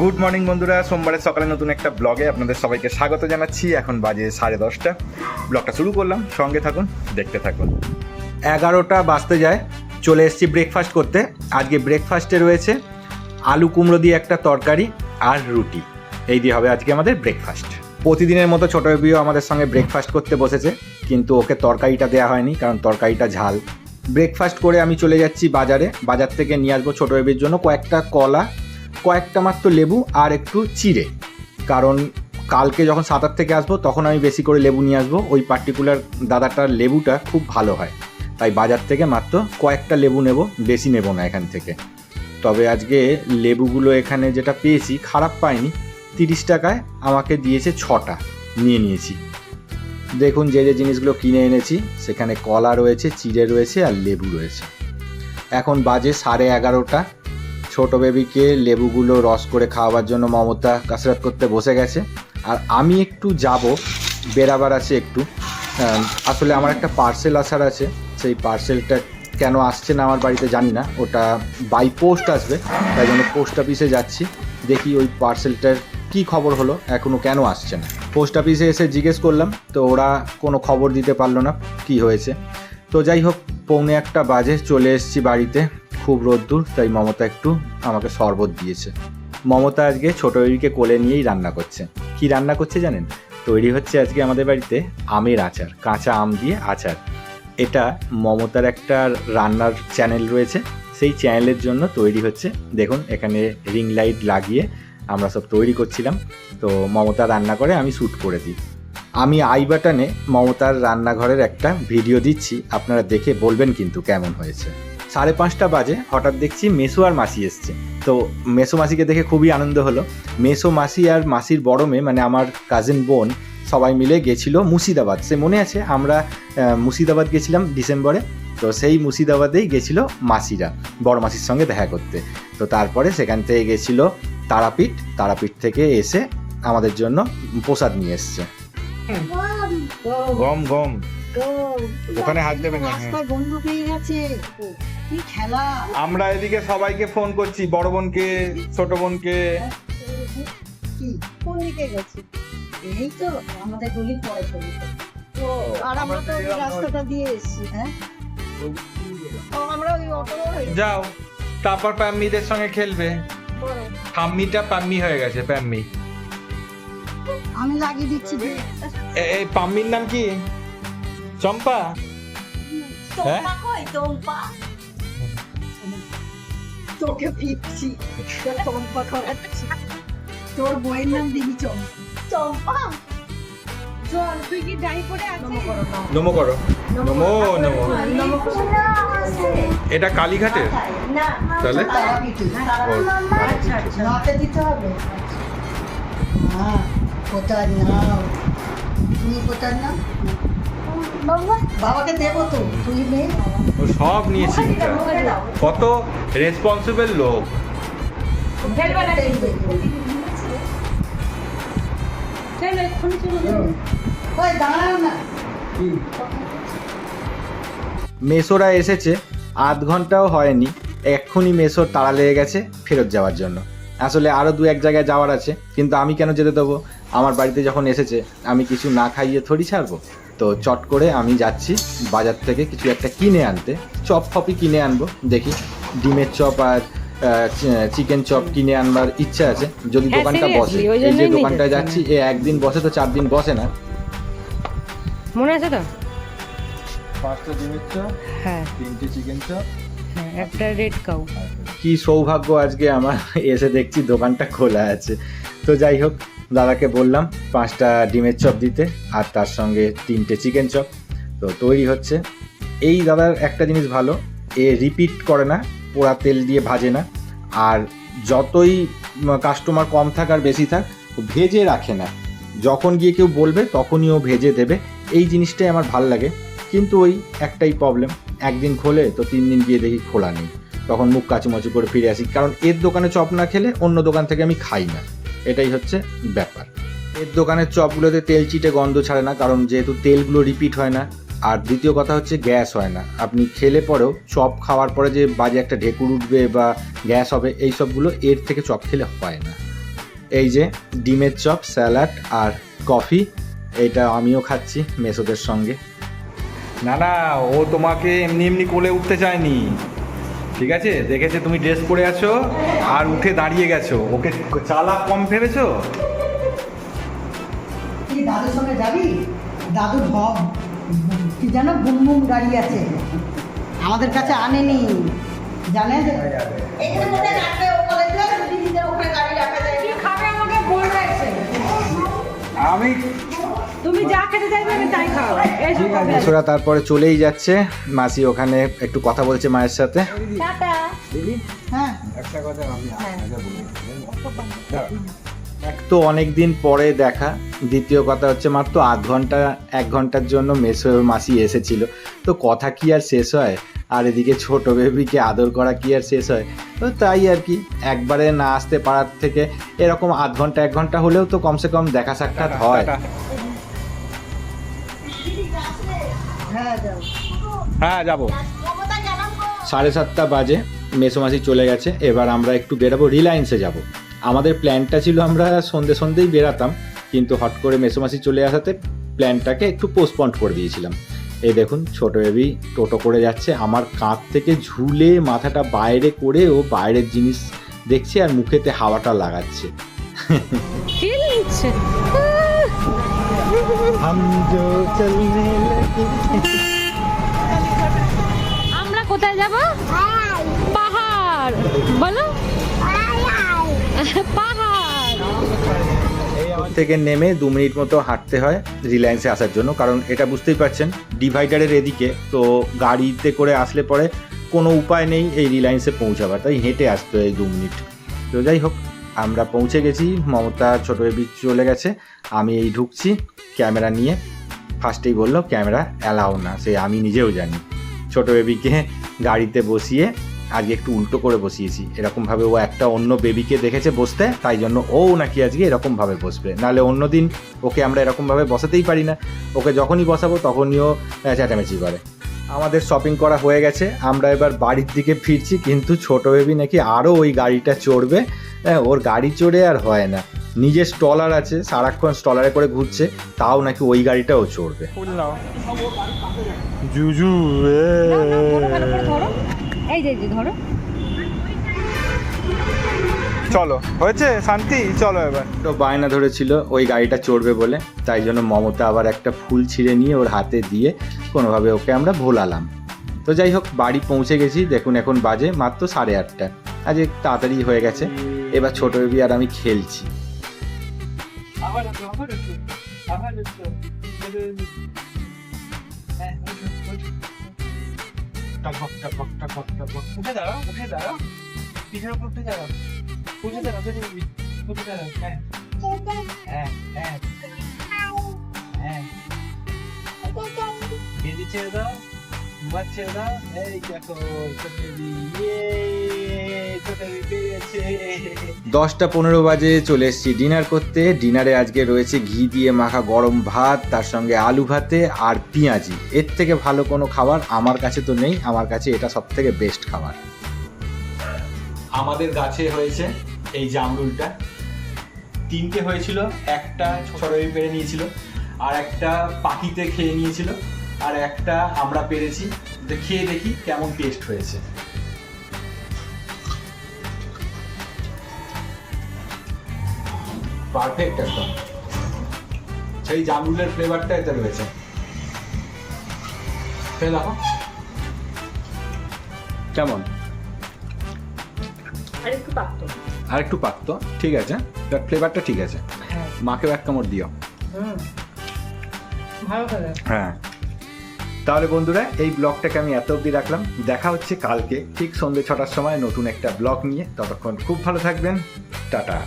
Good morning বন্ধুরা। সোমবারের সকালে নতুন একটা ব্লগে আপনাদের সবাইকে স্বাগত জানাচ্ছি। এখন বাজে সাড়ে দশটা। ব্লগটা শুরু করলাম। সঙ্গে থাকুন, দেখতে থাকুন। এগারোটা বাজতে যায়। চলে এসেছি ব্রেকফাস্ট করতে। আজকে ব্রেকফাস্টে রয়েছে আলু কুমড়ো দিয়ে একটা তরকারি আর রুটি। এই দিয়ে হবে আজকে আমাদের ব্রেকফাস্ট প্রতিদিনের মতো ছোটো বিও আমাদের সঙ্গে ব্রেকফাস্ট করতে বসেছে, কিন্তু ওকে তরকারিটা দেওয়া হয়নি, কারণ তরকারিটা ঝাল। ব্রেকফাস্ট করে আমি চলে যাচ্ছি বাজারে। বাজার থেকে নিয়ে আসব ছোটো বেবির জন্য কয়েকটা কলা কয়েকটা মাত্র লেবু আর একটু চিড়ে। কারণ কালকে যখন সাঁতার থেকে আসব, তখন আমি বেশি করে লেবু নিয়ে আসব। ওই পার্টিকুলার দাদাটার লেবুটা খুব ভালো হয়। তাই বাজার থেকে মাত্র কয়েকটা লেবু নেব, বেশি নেব না এখান থেকে। তবে আজকে লেবুগুলো এখানে যেটা পেয়েছি, খারাপ পাইনি। তিরিশ টাকায় আমাকে দিয়েছে ছটা, নিয়ে নিয়েছি। দেখুন যে যে জিনিসগুলো কিনে এনেছি, সেখানে কলা রয়েছে, চিড়ে রয়েছে আর লেবু রয়েছে। এখন বাজে সাড়ে এগারোটা। ছোট বেবিকে লেবুগুলো রস করে খাওয়াবার জন্য মমতা কাসরত করতে বসে গেছে। আর আমি একটু যাব বেরাবার আছে একটু। আসলে আমার একটা পার্সেল আসার আছে। সেই পার্সেলটা কেন আসছে না আমার বাড়িতে জানি না। ওটা বাই পোস্ট আসবে, তাই জন্য পোস্ট অফিসে যাচ্ছি। দেখি ওই পার্সেলটার কি খবর হলো এখনও কেন আসছে না। পোস্ট অফিসে এসে জিজ্ঞেস করলাম, তো ওরা কোনো খবর দিতে পারল না, কি হয়েছে। তো যাই হোক, পৌনে একটা বাজে চলে এসেছি বাড়িতে। খুব রোদ্দুর, তাই মমতা একটু আমাকে শরবত দিয়েছে। মমতা আজকে ছোট বেবিকে কোলে নিয়েই রান্না করছে। কি রান্না করছে জানেন? তৈরি হচ্ছে আজকে আমাদের বাড়িতে আমের আচার, কাঁচা আম দিয়ে আচার। এটা মমতার একটা রান্নার চ্যানেল রয়েছে, সেই চ্যানেলের জন্য তৈরি হচ্ছে। দেখুন, এখানে রিং লাইট লাগিয়ে আমরা সব তৈরি করছিলাম। তো মমতা রান্না করে, আমি শ্যুট করে দিই। আমি আই বাটনে মমতার রান্নাঘরের একটা ভিডিও দিচ্ছি, আপনারা দেখে বলবেন কিন্তু কেমন হয়েছে। সাড়ে পাঁচটা বাজে হঠাৎ দেখছি মেসো আর মাসি এসছে। তো মেসো মাসিকে দেখে খুবই আনন্দ হলো। মেসো মাসি আর মাসির বড় মেয়ে মানে আমার কাজিন বোন সবাই মিলে গেছিল মুর্শিদাবাদ। সে মনে আছে আমরা মুর্শিদাবাদ গেছিলাম ডিসেম্বরে তো সেই মুর্শিদাবাদেই গেছিল মাসিরা বড় মাসির সঙ্গে দেখা করতে। তো তারপরে সেখান থেকে গেছিল তারাপীঠ। তারাপীঠ থেকে এসে আমাদের জন্য প্রসাদ নিয়ে এসছে। গম গম। ওখানে হাত দেবেন না, হ্যাঁ। রাস্তায় বন্ধু পেয়ে গেছে। আমরা এদিকে সবাইকে ফোন করছি বড় বোনকে ছোট বোনকে। কি? কোন দিকে গেছে? এই তো আমাদের গলির পরে আর আমরা তো রাস্তাটা দিয়ে এসেছি হ্যাঁ? আমরা ওই অটো যাও তারপর প্যাম্মিদের সঙ্গে খেলবে। পাম্মিটা পাম্মি হয়ে গেছে প্যাম্মি। আমি লাগিয়ে দিচ্ছি এই পাম্মির নাম কি? চম্পা? হ্যাঁ? তোকে ফিরছি তোর চম্পা করাচ্ছি তোর বইয়ের নাম দিবি চম্পা চম্পা চল তুই কি ডাই করে আছিস নমো করো নমো নমো এটা কালীঘাটের তাহলে দিতে হবে হ্যাঁ কোথায় নাও তুমি কোথায় নাও বাবাকে দেবো তো তুই নে। ও সব নিয়েছি। কত রেসপন্সিবল লোক। ওই দাঁড়াও না। মেসোরা এসেছে আধ ঘন্টাও হয়নি। এক্ষুনি মেসোর তাড়া লেগে গেছে ফেরত যাওয়ার জন্য। আসলে আরও দু এক জায়গায় যাওয়ার আছে কিন্তু আমি কেন যেতে দেবো? আমার বাড়িতে যখন এসেছে আমি কিছু না খাইয়ে থরি ছাড়বো? তো চট করে আমি যাচ্ছি বাজার থেকে কিছু একটা কিনে আনতে। চপ ফপি কিনে আনব দেখি। ডিমের চপ আর চিকেন চপ কিনে আনবার ইচ্ছা আছে। যদি হ্যাঁ, দোকানটা বসে এই যে দোকানটায় যাচ্ছি। যাচ্ছি এ একদিন বসে তো চার দিন বসে না। মনে আছে তো? পাঁচটা ডিমের চপ হ্যাঁ। তিনটে চিকেন চপ। হ্যাঁ একটা রেড কাউ। কি সৌভাগ্য আজকে আমার এসে দেখছি দোকানটা খোলা আছে। তো যাই হোক দাদাকে বললাম পাঁচটা ডিমের চপ দিতে আর তার সঙ্গে তিনটে চিকেন চপ। তো তৈরি হচ্ছে। এই দাদার একটা জিনিস ভালো, এ রিপিট করে না, পোড়া তেল দিয়ে ভাজে না। আর যতই কাস্টমার কম থাক আর বেশি থাক ভেজে রাখে না। যখন গিয়ে কেউ বলবে, তখনই ও ভেজে দেবে। এই জিনিসটাই আমার ভালো লাগে। কিন্তু ওই একটাই প্রবলেম একদিন খোলে তো তিন দিন গিয়ে দেখি খোলা নেই। তখন মুখ কাচুমাচু করে ফিরে আসি। কারণ এর দোকানে চপ না খেলে অন্য দোকান থেকে আমি খাই না। এটাই হচ্ছে ব্যাপার। এর দোকানের চপগুলোতে তেল চিটে গন্ধ ছাড়ে না কারণ যেহেতু তেলগুলো রিপিট হয় না। আর দ্বিতীয় কথা হচ্ছে গ্যাস হয় না। আপনি খেলে পরেও চপ খাওয়ার পরে যে বাজে একটা ঢেকুর উঠবে বা গ্যাস হবে এই সবগুলো এর থেকে চপ খেলে হয় না। এই যে ডিমের চপ স্যালাড আর কফি এটা আমিও খাচ্ছি মেসোদের সঙ্গে। না না ও তোমাকে এমনি এমনি কোলে উঠতে চায়নি। ঠিক আছে? দেখেছে তুমি ড্রেস পরে আছো আর উঠে দাঁড়িয়ে গেছো। ওকে চালাক কম ভেবেছো? কি দাদুর সঙ্গে যাবি? দাদু ভব কি যেন বুম বুম গাড়ি আছে। আমাদের কাছে আনেনি। জানে? যে এখানে মনে রাখবে ও কলেজে দিদিদের ওখানে গাড়ি রাখা যায়। কি খাবে আমাকে বলবে আমি তুমি যা খেতে চাইবে আমি তাই খাও তারপরে চলেই যাচ্ছে। মাসি ওখানে একটু কথা বলছে মায়ের সাথে। টাটা। হ্যাঁ। এক তো অনেক দিন পরে দেখা। দ্বিতীয় কথা হচ্ছে মাত্র আধ ঘণ্টা এক ঘণ্টার জন্য মেসো মাসি এসেছিল। তো কথা কি আর শেষ হয়? আর এদিকে ছোট বেবিকে আদর করা কি আর শেষ হয়? তো তাই আর কি একবারে না আসতে পারার থেকে এরকম আধ ঘণ্টা এক ঘণ্টা হলেও তো কমসে কম দেখা সাক্ষাৎ হয়। হ্যাঁ হ্যাঁ যাব। সাড়ে সাতটা বাজে মেসোমাসি চলে গেছে এবার আমরা একটু বেরাবো রিলায়েন্সে যাব। আমাদের প্ল্যানটা ছিল আমরা সন্ধে সন্ধেই বেরাতাম কিন্তু হট করে মেসোমাসি চলে আসাতে প্ল্যানটাকে একটু পোস্টপন্ড করে দিয়েছিলাম। এই দেখুন ছোট বেবি টোটো করে যাচ্ছে আমার কাঁধ থেকে ঝুলে মাথাটা বাইরে করে ও বাইরের জিনিস দেখছে আর মুখেতে হাওয়াটা লাগাচ্ছে। থেকে নেমে দু মিনিট মতো হাঁটতে হয় রিলায়েন্সে আসার জন্য, কারণ এটা বুঝতেই পারছেন, ডিভাইডারের এদিকে, তো গাড়িতে করে আসলে পরে কোনো উপায় নেই এই রিলায়েন্সে পৌঁছাবার, তাই হেঁটে আসতে হয় এই দু মিনিট। তো যাই হোক, আমরা পৌঁছে গেছি, মমতা ছোটো বেবি চলে গেছে, আমি এই ঢুকছি, ক্যামেরা নিয়ে। ফার্স্টেই বলল, ক্যামেরা অ্যালাউ না, সে আমি নিজেও জানি। ছোটো বেবিকে গাড়িতে বসিয়ে আজকে একটু উল্টো করে বসিয়েছি। এরকমভাবে ও একটা অন্য বেবিকে দেখেছে বসতে তাই জন্য ও নাকি আজকে এরকমভাবে বসবে। নাহলে অন্য দিন ওকে আমরা এরকমভাবে বসাতেই পারি না। ওকে যখনই বসাবো তখনই ও চেঁচামেচি করে। আমাদের শপিং করা হয়ে গেছে। আমরা এবার বাড়ির দিকে ফিরছি কিন্তু ছোট বেবি নাকি আরও ওই গাড়িটা চড়বে। হ্যাঁ ওর গাড়ি চড়ে আর হয় না। নিজের স্টলার আছে সারাক্ষণ স্টলারে করে ঘুরছে তাও নাকি ওই গাড়িটাও চড়বে। জুজু এই যে ধরো। চলো হয়েছে? শান্তি? চলো এবার। তো বায়না ধরেছিল ওই গাড়িটা চড়বে বলে। তাই জন্য মমতা আবার একটা ফুল ছিঁড়ে নিয়ে ওর হাতে দিয়ে কোনোভাবে ওকে আমরা ভোলালাম। তো যাই হোক বাড়ি পৌঁছে গেছি। দেখুন এখন বাজে মাত্র সাড়ে আটটা। আজ তাড়াতাড়ি হয়ে গেছে। এবার ছোট বেবি আর আমি খেলছি। উঠে দাঁড়াও উঠে দাঁড়াও। পিঠের উপর উঠে দাঁড়াও। উঠে দাঁড়াও উঠে দাঁড়াও উঠে দাঁড়াও হ্যাঁ। হ্যাঁ হ্যাঁ। হ্যাঁ। বেঁধে ছেড়ে দাও। এই দেখো দশটা পনেরো বাজে চলে এসেছি ডিনার করতে। ডিনারে আজকে রয়েছে ঘি দিয়ে মাখা গরম ভাত তার সঙ্গে আলু ভাতে আর পেঁয়াজি। এর থেকে ভালো কোনো খাবার আমার কাছে তো নেই আমার কাছে এটা সব থেকে বেস্ট খাবার। আমাদের গাছে হয়েছে এই জামরুলটা। তিনটে হয়েছিল একটা ছড়াই পেরে নিয়েছিল আর একটা পাখিতে খেয়ে নিয়েছিল। আর একটা আমরা পেরেছি। তো খেয়ে দেখি কেমন টেস্ট হয়েছে। পারফেক্ট একদম। সেই জামরুলের ফ্লেভারটা এতে রয়েছে। খেয়ে দেখো। কেমন? আর একটু পাকতো। আর একটু পাকতো? ঠিক আছে। তার ফ্লেভারটা ঠিক আছে। মাকেও এক কামড় দিও। হুম। ভালো হ্যাঁ। তাহলে বন্ধুরা, এই ব্লগটাকে আমি এত অবধি রাখলাম। দেখা হচ্ছে কালকে, ঠিক সন্ধ্যে ছটার সময় নতুন একটা ব্লগ নিয়ে। ততক্ষণ খুব ভালো থাকবেন। টাটা।